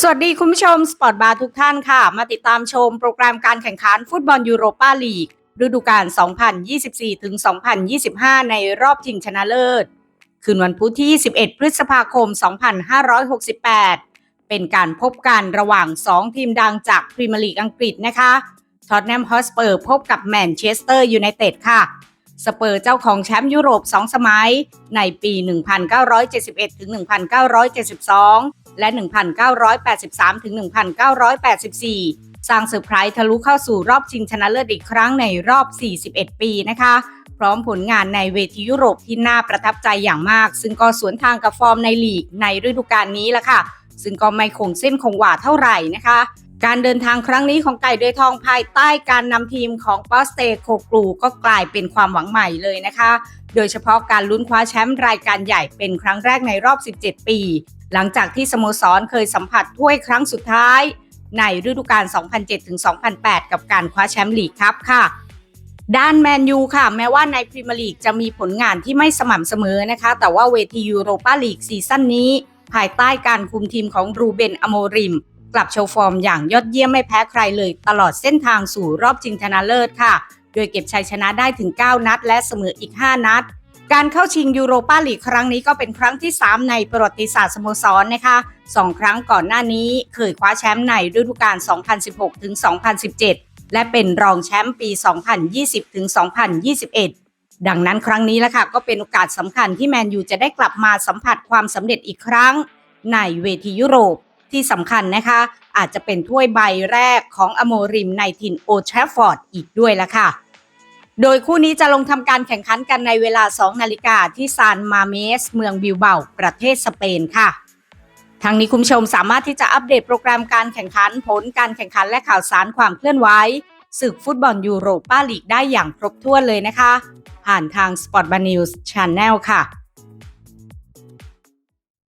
สวัสดีคุณผู้ชมสปอร์ตบาร์ทุกท่านค่ะ มาติดตามชมโปรแกรมการแข่งขันฟุตบอลยูโรปาลีก ฤดูกาล 2024 ถึง 2025 ในรอบชิงชนะเลิศ คืนวันพุธที่21พฤษภาคม 2568 เป็นการพบกันระหว่าง 2 ทีมดังจากพรีเมียร์ลีกอังกฤษนะคะท็อตแนมฮอสเปอร์พบกับแมนเชสเตอร์ยูไนเต็ดค่ะ สเปอร์เจ้าของแชมป์ยุโรป 2 สมัย ในปี 1971 ถึง 1972 และ 1983 ถึง 1984 สร้างเซอร์ไพรส์ทะลุเข้าสู่รอบชิงชนะเลิศอีกครั้งในรอบ 41 ปีนะคะ พร้อมผลงานในเวทียุโรปที่น่าประทับใจอย่างมาก ซึ่งก็สวนทางกับฟอร์มในลีกในฤดูกาลนี้ละค่ะ ซึ่งก็ไม่คงเส้นคงวาเท่าไหร่นะคะ การเดินทางครั้งนี้ของไก่เดยทองภายใต้การนำทีมของปอสเตโคกลูก็กลายเป็นความหวังใหม่เลยนะคะ โดยเฉพาะการลุ้นคว้าแชมป์รายการใหญ่เป็นครั้งแรกในรอบ 17 ปี หลังจากที่สโมสรเคยสัมผัสถ้วยครั้งสุดท้าย ในฤดูกาล 2007-2008 กับการคว้าแชมป์ลีกครับค่ะด้านแมนยูค่ะ แม้ว่าในพรีเมียร์ลีกจะมีผลงานที่ไม่สม่ำเสมอนะคะ แต่ว่าเวทียูโรปาลีกซีซั่นนี้ ภายใต้การคุมทีมของรูเบนอโมริม กลับโชว์ฟอร์มอย่างยอดเยี่ยมไม่แพ้ใครเลย ตลอดเส้นทางสู่รอบชิงชนะเลิศค่ะ โดยเก็บชัยชนะได้ถึง 9 นัด และเสมออีก 5 นัด การเข้าชิงยูโรปาลีกครั้งนี้ก็เป็นครั้งที่ 3 ในประวัติศาสตร์สโมสรนะคะสองครั้งก่อนหน้านี้เคยคว้าแชมป์ในฤดูกาล 2016 ถึง 2017 และเป็นรองแชมป์ปี 2020 ถึง 2021ดังนั้นครั้งนี้แหละค่ะก็เป็นโอกาสสำคัญที่แมนยูจะได้กลับมาสัมผัสความสำเร็จอีกครั้ง ในเวทียุโรป ที่สำคัญนะคะ อาจจะเป็นถ้วยใบแรกของอโมริมในถิ่นโอทราฟฟอร์ดอีกด้วยละค่ะ โดยคู่นี้จะลงทำการแข่งขันกันในเวลา 2 นาฬิกาที่ซานมาเมส เมืองบิลเบาประเทศสเปนค่ะทางนี้คุณผู้ชมสามารถที่จะอัปเดตโปรแกรมการแข่งขันผลการแข่งขันและข่าวสารความเคลื่อนไหวศึกฟุตบอลยูโรปาลีกได้อย่างครบถ้วนเลยนะคะ ผ่านทาง Sport b a n News Channel ค่ะ